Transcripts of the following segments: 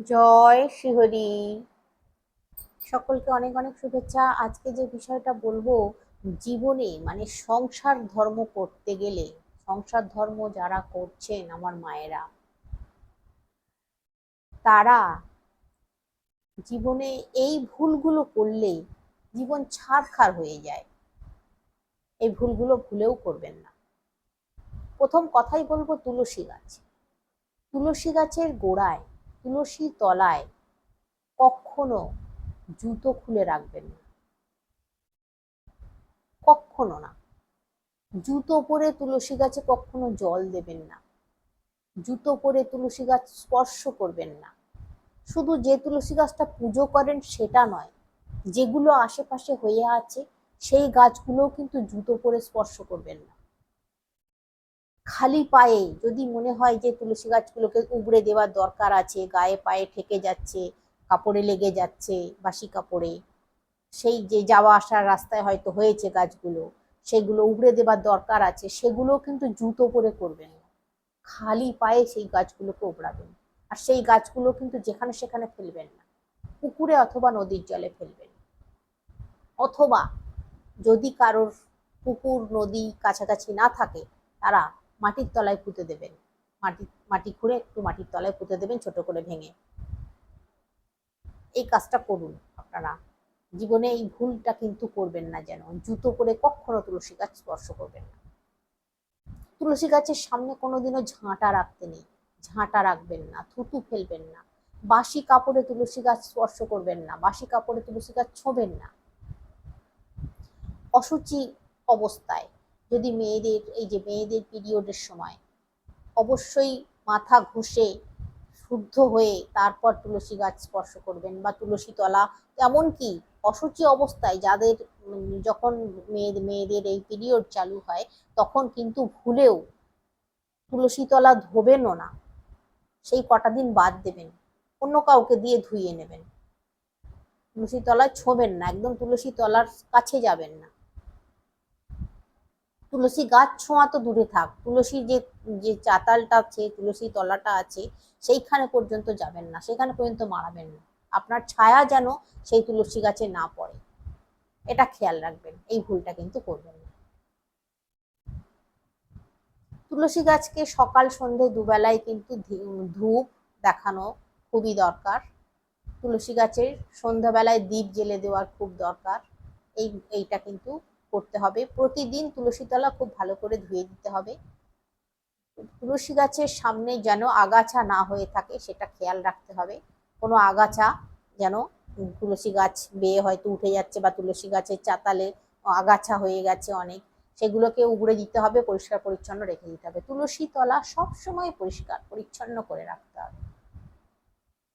জয় শিহরি। সকলকে অনেক অনেক শুভেচ্ছা। আজকে যে বিষয়টা বলব, জীবনে মানে সংসার ধর্ম করতে গেলে, সংসার ধর্ম যারা করছেন আমার মায়েরা, তারা জীবনে এই ভুলগুলো করলে জীবন ছাড়খাড় হয়ে যায়। এই ভুলগুলো ভুলেও করবেন না। প্রথম কথাই বলব, তুলসী গাছ। তুলসী গাছের গোড়ায় তুলসী তলায় কখনো জুতো খুলে রাখবেন না। কখনো না। জুতো পরে তুলসী গাছে কখনো জল দেবেন না। জুতো পরে তুলসী গাছ স্পর্শ করবেন না। শুধু যে তুলসী গাছটা পুজো করেন সেটা নয়, যেগুলো আশেপাশে হয়ে আছে, সেই গাছগুলোও কিন্তু জুতো পরে স্পর্শ করবেন না। খালি পায়ে যদি মনে হয় যে তুলসী গাছগুলোকে উবড়ে দেওয়ার দরকার আছে, গায়ে পায়ে ঠেকে যাচ্ছে, কাপড়ে লেগে যাচ্ছে, বাসি কাপড়ে, সেই যে যাওয়া আসার রাস্তায় হয়তো হয়েছে গাছগুলো, সেগুলো উবড়ে দেবার দরকার আছে সেগুলো কিন্তু জুতো পরে করবেন না। খালি পায়ে সেই গাছগুলোকে উবড়াবেন। আর সেই গাছগুলো কিন্তু যেখানে সেখানে ফেলবেন না। পুকুরে অথবা নদীর জলে ফেলবেন। অথবা যদি কারোর পুকুর, নদী কাছাকাছি না থাকে, তারা মাটির তলায় পুঁতে দেবেন। মাটি মাটি খুঁড়ে একটু মাটির তলায় পুঁতে দেবেন, ছোট করে ভেঙে। এই কাজটা করুন আপনারা। জীবনে এই ভুলটা কিন্তু করবেন না যেন। জুতো করে কখনো তুলসী গাছ স্পর্শ করবেন না। তুলসী গাছের সামনে কোনোদিনও ঝাঁটা রাখতে নেই। ঝাঁটা রাখবেন না, থুতু ফেলবেন না। বাসি কাপড়ে তুলসী গাছ স্পর্শ করবেন না, বাসি কাপড়ে তুলসী গাছ ছোবেন না। অসুচি অবস্থায় যদি মেয়েদের, এই যে মেয়েদের পিরিয়ডের সময় অবশ্যই মাথা ঘষে, শুদ্ধ হয়ে তারপর তুলসী গাছ স্পর্শ করবেন বা তুলসী তলা, এমনকি অসুচি অবস্থায় যাদের যখন মেয়ে মেয়েদের এই পিরিয়ড চালু হয়, তখন কিন্তু ভুলেও তুলসী তলা ধোবেনও না। সেই কটা দিন বাদ দেবেন, অন্য কাউকে দিয়ে ধুইয়ে নেবেন। তুলসী তলায় ছোবেন না, একদম তুলসী তলার কাছে যাবেন না। তুলসী গাছ ছোঁয়া তো দূরে থাক, তুলসীর যে যে চাতালটা আছে, তুলসী তলাটা আছে, সেইখানে পর্যন্ত যাবেন না, সেখানে পর্যন্ত মারাবেন না। আপনার ছায়া যেন সেই তুলসী গাছে না পড়ে। এটা খেয়াল রাখবেন, এই ভুলটা কিন্তু করবেন না। তুলসী গাছকে সকাল সন্ধে দুবেলায় কিন্তু ধূপ দেখানো খুবই দরকার। তুলসী গাছের সন্ধ্যাবেলায় দ্বীপ জেলে দেওয়ার খুব দরকার। এই, এইটা কিন্তু করতে হবে। প্রতিদিন তুলসী তলা খুব ভালো করে ধুয়ে দিতে হবে। তুলসী গাছের সামনে যেন আগাছা না হয়ে থাকে সেটা খেয়াল রাখতে হবে। কোনো আগাছা যেন তুলসী গাছ বেয়ে হয়তো উঠে যাচ্ছে বা তুলসী গাছের চাতালে আগাছা হয়ে গেছে অনেক, সেগুলোকে উগড়ে দিতে হবে, পরিষ্কার পরিচ্ছন্ন রেখে দিতে হবে। তুলসী তলা সবসময় পরিষ্কার, পরিচ্ছন্ন করে রাখতে হবে।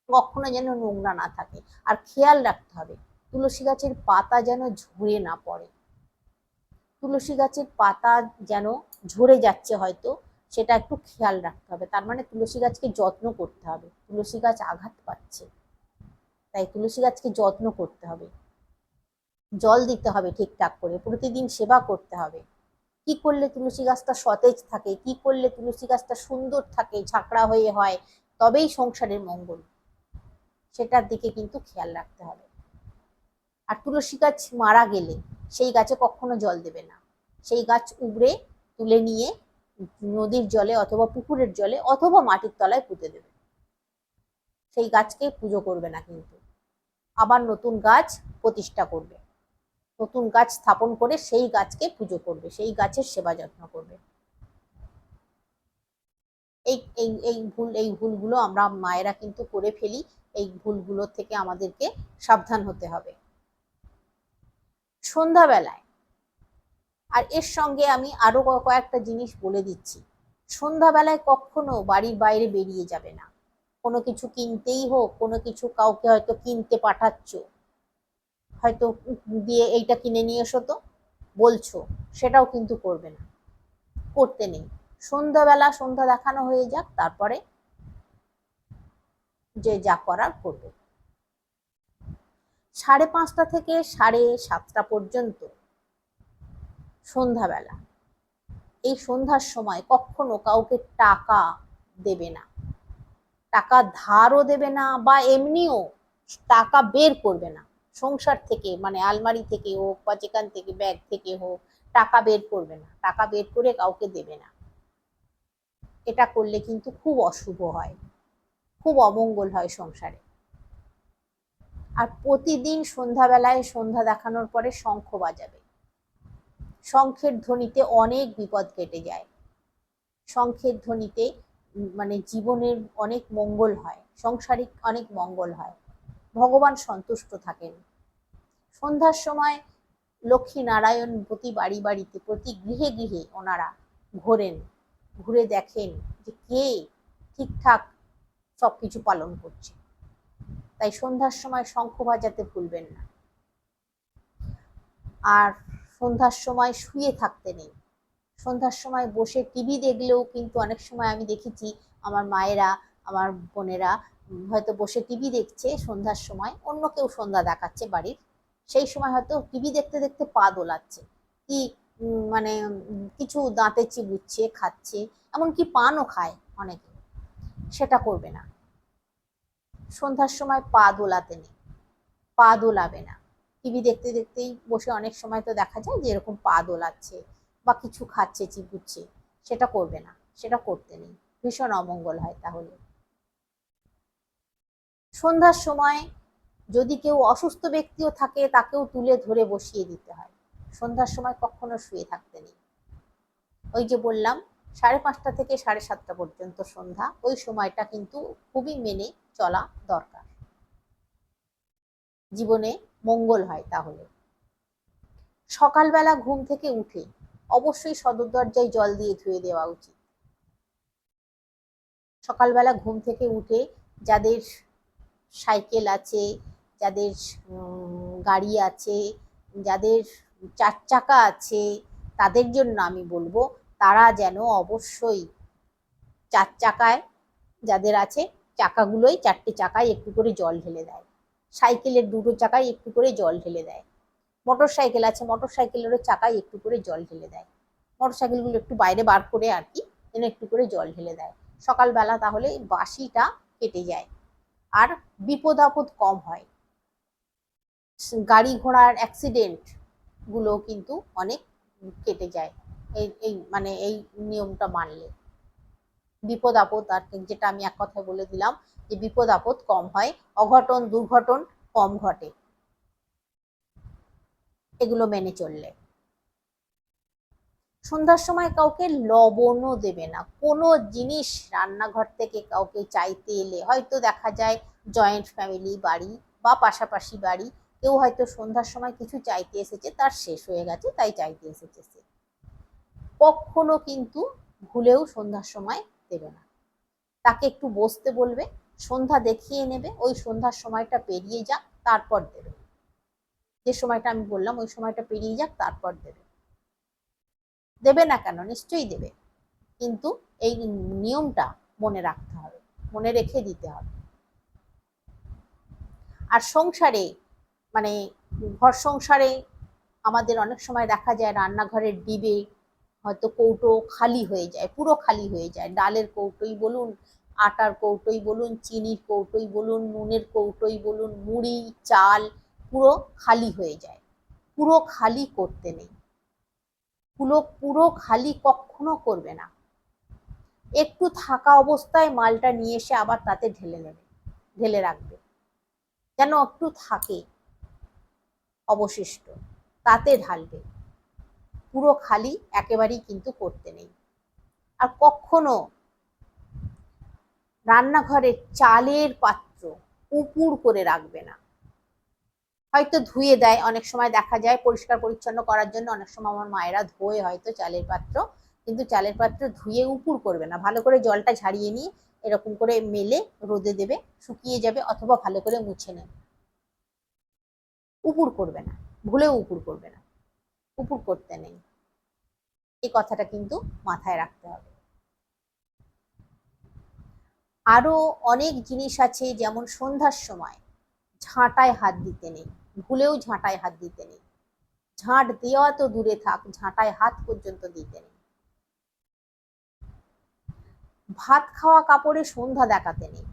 কখনো যেন নোংরা না থাকে। আর খেয়াল রাখতে হবে, তুলসী গাছের পাতা যেন ঝুড়ে না পড়ে। তুলসী গাছের পাতা যেন ঝরে যাচ্ছে হয়তো, সেটা একটু খেয়াল রাখতে হবে। তার মানে তুলসী গাছকে যত্ন করতে হবে। তুলসী গাছ আঘাত পাচ্ছে। তাই তুলসী গাছকে যত্ন করতে হবে। জল দিতে হবে ঠিকঠাক করে। প্রতিদিন সেবা করতে হবে। কি করলে তুলসী গাছটা সতেজ থাকে? কি করলে তুলসী গাছটা সুন্দর থাকে, ঝাঁকড়া হয়ে হয়? তবেই সংসারের মঙ্গল। সেটার দিকে কিন্তু খেয়াল রাখতে হবে। আর তুলসী গাছ মারা গেলে সেই গাছে কখনো জল দেবে না। সেই গাছ উবড়ে তুলে নিয়ে নদীর জলে অথবা পুকুরের জলে অথবা মাটির তলায় পুঁতে দেবে। সেই গাছকে পুজো করবে না কিন্তু। আবার নতুন গাছ প্রতিষ্ঠা করবে। নতুন গাছ স্থাপন করে সেই গাছকে পুজো করবে, সেই গাছের সেবা যত্ন করবে। এই এই এই ভুল, এই ভুলগুলো আমরা মায়েরা কিন্তু করে ফেলি। এই ভুলগুলো থেকে আমাদেরকে সাবধান হতে হবে। সন্ধ্যাবেলায়। আর এর সঙ্গে আমি আরও কয়েকটা জিনিস বলে দিচ্ছি। সন্ধ্যাবেলায় কখনো বাড়ির বাইরে বেরিয়ে যাবে না। কোনো কিছু কিনতেই হোক, কোনো কিছু কাউকে হয়তো কিনতে পাঠাচ্ছ। হয়তো দিয়ে এইটা কিনে নিয়ে এসো তো। বলছো, সেটাও কিন্তু করবে না। করতে নেই। সন্ধ্যাবেলা সন্ধ্যা দেখানো হয়ে যাক, তারপরে যে যা করার করবে। সাড়ে পাঁচটা থেকে সাড়ে সাতটা পর্যন্ত। সন্ধ্যাবেলা। এই সন্ধ্যার সময় কখনো কাউকে টাকা দেবে না। টাকা ধারও দেবে না বা এমনিও টাকা বের করবে না। সংসার থেকে মানে আলমারি থেকে হোক বা যেখান থেকে, ব্যাগ থেকে হোক, টাকা বের করবে না। টাকা বের করে কাউকে দেবে না। এটা করলে কিন্তু খুব অশুভ হয়। খুব অমঙ্গল হয় সংসারে। আর প্রতিদিন সন্ধ্যাবেলায় সন্ধ্যা দেখানোর পরে শঙ্খ বাজাবে। শঙ্খের ধ্বনিতে অনেক বিপদ কেটে যায়। শঙ্খের ধ্বনিতে মানে জীবনের অনেক মঙ্গল হয়, সংসারিক অনেক মঙ্গল হয়। ভগবান সন্তুষ্ট থাকেন। সন্ধ্যার সময় লক্ষ্মী নারায়ণ প্রতি বাড়ি বাড়িতে, প্রতি গৃহে গৃহে ওনারা ঘোরেন, ঘুরে দেখেন যে কে ঠিকঠাক সব কিছু পালন করছে। তাই সন্ধ্যার সময় শঙ্খ বাজাতে ভুলবেন না। আর সন্ধ্যার সময় শুয়ে থাকতে নেই। সন্ধ্যার সময় বসে টিভি দেখলেও কিন্তু অনেক সময় আমি দেখেছি আমার মায়েরা, আমার বোনেরা হয়তো বসে টিভি দেখছে সন্ধ্যার সময়, অন্য কেউ সন্ধ্যা দেখাচ্ছে বাড়ির। সেই সময় হয়তো টিভি দেখতে দেখতে পা দোলাচ্ছে, কি মানে কিছু দাঁতে চিবুচ্ছে, খাচ্ছে, এমনকি পানও খায় অনেকে। সেটা করবে না। সন্ধ্যার সময় পা দোলাতে নেই। পা দোলাবে না। টিভি দেখতে দেখতেই বসে অনেক সময় তো দেখা যায় যে এরকম পা দোলাচ্ছে বা কিছু খাচ্ছে, চিবুচ্ছে, সেটা করবে না, সেটা করতে নেই। ভীষণ অমঙ্গল হয় তাহলে। সন্ধ্যার সময় যদি কেউ অসুস্থ ব্যক্তিও থাকে, তাকেও তুলে ধরে বসিয়ে দিতে হয়। সন্ধ্যার সময় কখনো শুয়ে থাকতে নেই। ওই যে বললাম সাড়ে পাঁচটা থেকে সাড়ে সাতটা পর্যন্ত সন্ধ্যা। ওই সময়টা কিন্তু খুবই মেনে চলা দরকার। জীবনে মঙ্গল হয় তাহলে। সকালবেলা ঘুম থেকে উঠে অবশ্যই সদর দরজায় জল দিয়ে ধুয়ে দেওয়া উচিত। সকালবেলা ঘুম থেকে উঠে যাদের সাইকেল আছে, যাদের গাড়ি আছে, যাদের চার চাকা আছে, তাদের জন্য আমি বলব তারা যেন অবশ্যই চার চাকায় যাদের আছে, চাকাগুলোই চারটে চাকায় একটু করে জল ঢেলে দেয়। সাইকেলের দুটো চাকায় একটু করে জল ঢেলে দেয়। মোটর সাইকেল আছে মোটর সাইকেলেরও চাকায় একটু করে জল ঢেলে দেয়। মোটর সাইকেলগুলো একটু বাইরে বার করে আর কি, যেন একটু করে জল ঢেলে দেয়। সকালবেলা তাহলে বাসিটা কেটে যায় আর বিপদ আপদ কম হয়। গাড়ি ঘোড়ার অ্যাক্সিডেন্টগুলো কিন্তু অনেক কেটে যায়। এই এই মানে এই নিয়মটা মানলে। বিপদ আপদ আর যেটা আমি এক কথায় বলে দিলাম যে বিপদ আপদ কম হয়, অঘটন, দুর্ঘটন কম ঘটে। এগুলো মেনে চললে। সন্ধ্যার সময় কাউকে লবণও দেবে না। কোনো জিনিস রান্নাঘর থেকে কাউকে চাইতে এলে হয়তো দেখা যায় জয়েন্ট ফ্যামিলি বাড়ি বা পাশাপাশি বাড়ি, কেউ হয়তো সন্ধ্যার সময় কিছু চাইতে এসেছে, তার শেষ হয়ে গেছে, তাই চাইতে এসেছে কখনো কিন্তু ভুলেও সন্ধ্যার সময় দেবে না। তাকে একটু বসতে বলবে, সন্ধ্যা দেখিয়ে নেবে, ওই সন্ধ্যার সময়টা পেরিয়ে যাক, তারপর দেবে। যে সময়টা আমি বললাম, ওই সময়টা পেরিয়ে যাক, তারপর দেবে। দেবে না কেন? নিশ্চয়ই দেবে। কিন্তু এই নিয়মটা মনে রাখতে হবে, মনে রেখে দিতে হবে। আর সংসারে মানে ঘর সংসারে আমাদের অনেক সময় দেখা যায় রান্নাঘরের ডিবে হয়তো কৌটো খালি হয়ে যায়, পুরো খালি হয়ে যায়। ডালের কৌটোই বলুন, আটার কৌটোই বলুন, চিনির কৌটোই বলুন, নুনের কৌটোই বলুন, মুড়ি, চাল পুরো খালি হয়ে যায়। পুরো খালি করতে নেই। পুরো পুরো খালি কখনো করবে না। একটু থাকা অবস্থায় মালটা নিয়ে এসে আবার তাতে ঢেলে নেবে, ঢেলে রাখবে। যেন একটু থাকে অবশিষ্ট, তাতে ঢালবে। পুরো খালি একেবারেই কিন্তু করতে নেই। আর কখনো রান্নাঘরে চালের পাত্র উপুর করে রাখবে না। হয়তো ধুয়ে দেয়, অনেক সময় দেখা যায় পরিষ্কার পরিচ্ছন্ন করার জন্য অনেক সময় আমার মায়েরা ধোয়ে হয়তো চালের পাত্র, কিন্তু চালের পাত্র ধুয়ে উপুর করবে না। ভালো করে জলটা ঝাড়িয়ে নিয়ে এরকম করে মেলে, রোদে দেবে, শুকিয়ে যাবে অথবা ভালো করে মুছে নেবে। উপুর করবে না, ভুলেও উপুর করবে না। উপুর করতে নেই। এই কথাটা কিন্তু মাথায় রাখতে হবে। আরও অনেক জিনিস আছে যেমন সন্ধ্যার সময় ঝাঁটায় হাত দিতে নেই, ভুলেও ঝাঁটায় হাত দিতে নেই। ঝাঁট দেওয়া তো দূরে থাক, ঝাঁটায় হাত পর্যন্ত দিতে নেই। ভাত খাওয়া কাপড়ে সন্ধ্যা দেখাতে নেই।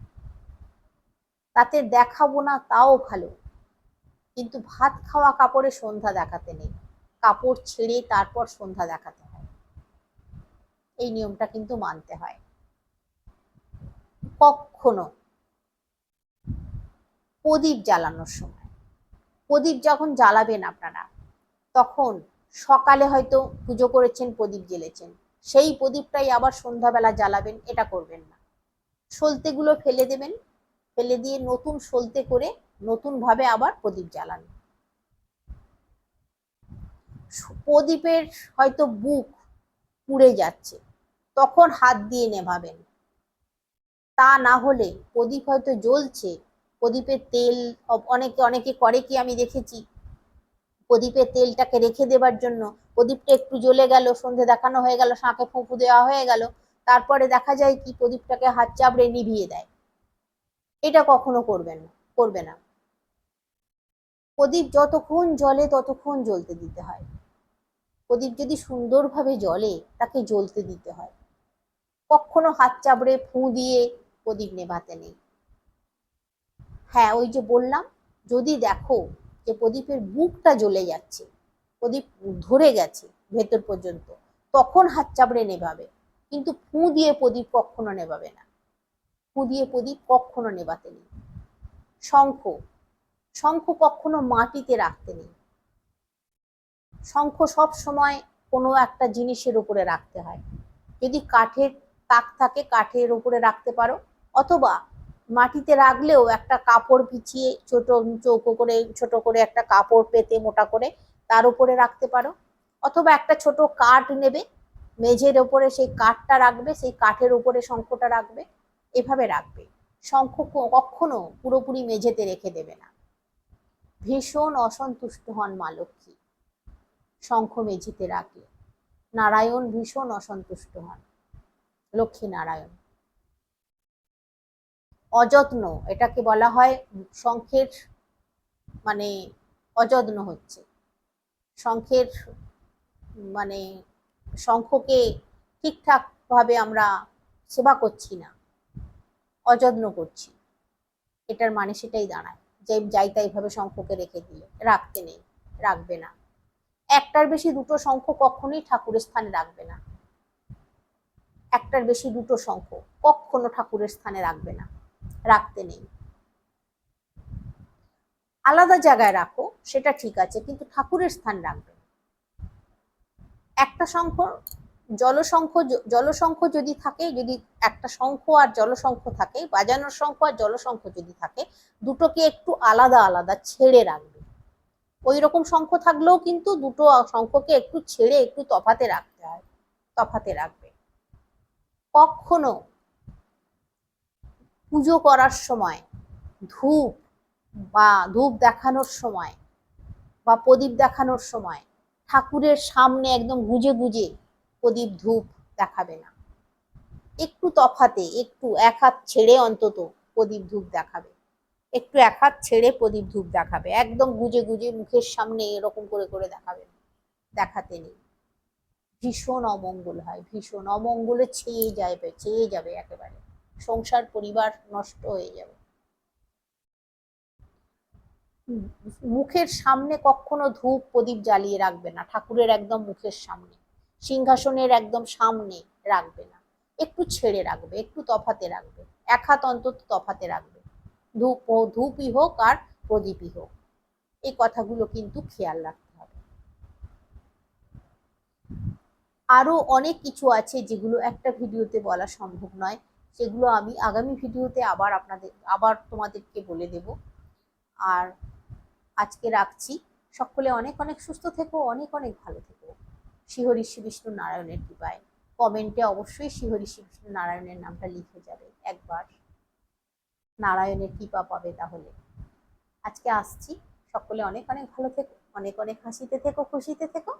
তাতে দেখাবো না তাও ভালো, কিন্তু ভাত খাওয়া কাপড়ে সন্ধ্যা দেখাতে নেই। কাপড় ছেড়ে তারপর সন্ধ্যা দেখাতে এই নিয়মটা কিন্তু মানতে হয়। কখনো প্রদীপ জ্বালানোর সময়, প্রদীপ যখন জ্বালাবেন আপনারা, তখন সকালে হয়তো পুজো করেছেন, প্রদীপ জ্বেলেছেন, সেই প্রদীপটাই আবার সন্ধ্যাবেলা জ্বালাবেন, এটা করবেন না। সলতেগুলো ফেলে দেবেন, ফেলে দিয়ে নতুন সলতে করে নতুন ভাবে আবার প্রদীপ জ্বালান। প্রদীপের হয়তো বুক পুড়ে যাচ্ছে। তখন হাত দিয়ে নেভাবেন। তা না হলে প্রদীপ হয়তো জ্বলছে। প্রদীপের তেল অনেকে অনেকে করে কি আমি দেখেছি? প্রদীপের তেলটাকে রেখে দেবার জন্য প্রদীপটা একটু জ্বলে গেল, সন্ধে দেখানো হয়ে গেল শাঁকে ফুঁফু দেওয়া হয়ে গেল। তারপরে দেখা যায় কি প্রদীপটাকে হাত চাপড়ে নিভিয়ে দেয়। এটা কখনো করবেন না, করবে না। প্রদীপ যতক্ষণ জ্বলে ততক্ষণ জ্বলতে দিতে হয়। প্রদীপ যদি সুন্দরভাবে জ্বলে, তাকে জ্বলতে দিতে হয়। কখনো হাত চাবড়ে ফু দিয়ে প্রদীপ নেভাতে নেই। হ্যাঁ ওই যে বললাম, যদি দেখো যে প্রদীপের বুকটা জ্বলে যাচ্ছে, প্রদীপ ধরে গেছে ভেতর পর্যন্ত, তখন হাত চাবড়ে নেভাবে। কিন্তু ফু দিয়ে প্রদীপ কখনো নেভাবে না। ফু দিয়ে প্রদীপ কখনো নেভাতে নেই। শঙ্খ শঙ্খ কখনো মাটিতে রাখতে নেই। শঙ্খ সব সময় কোনো একটা জিনিসের উপরে রাখতে হয়। যদি কাঠের তাক থাকে, কাঠের উপরে রাখতে পারো। অথবা মাটিতে রাখলেও একটা কাপড় বিছিয়ে ছোট চৌকো করে, ছোট করে একটা কাপড় পেতে মোটা করে তার উপরে রাখতে পারো। অথবা একটা ছোট কাঠ নেবে, মেঝের ওপরে সেই কাঠটা রাখবে, সেই কাঠের উপরে শঙ্খটা রাখবে, এভাবে রাখবে। শঙ্খ কখনো পুরোপুরি মেঝেতে রেখে দেবে না। ভীষণ অসন্তুষ্ট হন মা লক্ষ্মী। শঙ্খ মেঝিতে রাখলে নারায়ণ ভীষণ অসন্তুষ্ট হন। লক্ষ্মী নারায়ণ। অযত্ন, এটাকে বলা হয় শঙ্খের মানে অযত্ন হচ্ছে। শঙ্খের মানে শঙ্খকে ঠিকঠাক ভাবে আমরা সেবা করছি না। অযত্ন করছি। এটার মানে সেটাই দাঁড়ায়। যে যাই তাই ভাবে শঙ্খকে রেখে দিলে। রাখতে নেই, রাখবে না। একটার বেশি দুটো শঙ্খ কখনোই ঠাকুরের স্থানে রাখবে না। একটার বেশি দুটো শঙ্খ কখনো ঠাকুরের স্থানে রাখবে না। রাখতে নেই। আলাদা জায়গায় রাখো, সেটা ঠিক আছে, কিন্তু ঠাকুরের স্থান রাখবে একটা শঙ্খ জলশঙ্খ জলশঙ্খ যদি থাকে, যদি একটা শঙ্খ আর জলশঙ্খ থাকে, বাজানোর শঙ্খ আর জলশঙ্খ যদি থাকে, দুটোকে একটু আলাদা আলাদা ছেড়ে রাখবে। ওই রকম শঙ্খ থাকলেও কিন্তু দুটো শঙ্খকে একটু ছেড়ে একটু তফাতে রাখতে হয়, তফাতে রাখবে। কখনো পুজো করার সময় ধূপ বা ধূপ দেখানোর সময় বা প্রদীপ দেখানোর সময় ঠাকুরের সামনে একদম গুজে গুজে প্রদীপ ধূপ দেখাবে না। একটু তফাতে, একটু এক হাত ছেড়ে অন্তত প্রদীপ ধূপ দেখাবে। একটু এক হাত ছেড়ে প্রদীপ ধূপ দেখাবে। একদম গুজে গুজে মুখের সামনে এরকম করে করে দেখাবে। দেখাতে নেই। ভীষণ অমঙ্গল হয়, ভীষণ অমঙ্গলে ছেয়ে যাবে ছেয়ে যাবে একেবারে। সংসার, পরিবার নষ্ট হয়ে যাবে। মুখের সামনে কখনো ধূপ প্রদীপ জ্বালিয়ে রাখবে না, ঠাকুরের একদম মুখের সামনে। সিংহাসনের একদম সামনে রাখবে না। একটু ছেড়ে রাখবে, একটু তফাতে রাখবে। এক হাত অন্তত তফাতে রাখবে। ধূপ ধূপই হোক আর প্রদীপই হোক। এই কথাগুলো কিন্তু খেয়াল রাখতে হবে। আরও অনেক কিছু আছে যেগুলো একটা ভিডিওতে বলা সম্ভব নয়। সেগুলো আমি আগামী ভিডিওতে আবার আপনাদের, আবার তোমাদেরকে বলে দেব। আর আজকে রাখছি। সকলে অনেক অনেক সুস্থ থেকো, অনেক অনেক ভালো থেকো। শিহরি শ্রী বিষ্ণু নারায়ণের কৃপায়। কমেন্টে অবশ্যই শিহরি শ্রী বিষ্ণু নারায়ণের নামটা লিখে যাবে একবার। নারায়ণের কৃপা পাবে তাহলে। আজকে আসছি। সকলে অনেক অনেক ভালো থেকো। অনেক অনেক হাসিতে থেকো, খুশিতে থেকো।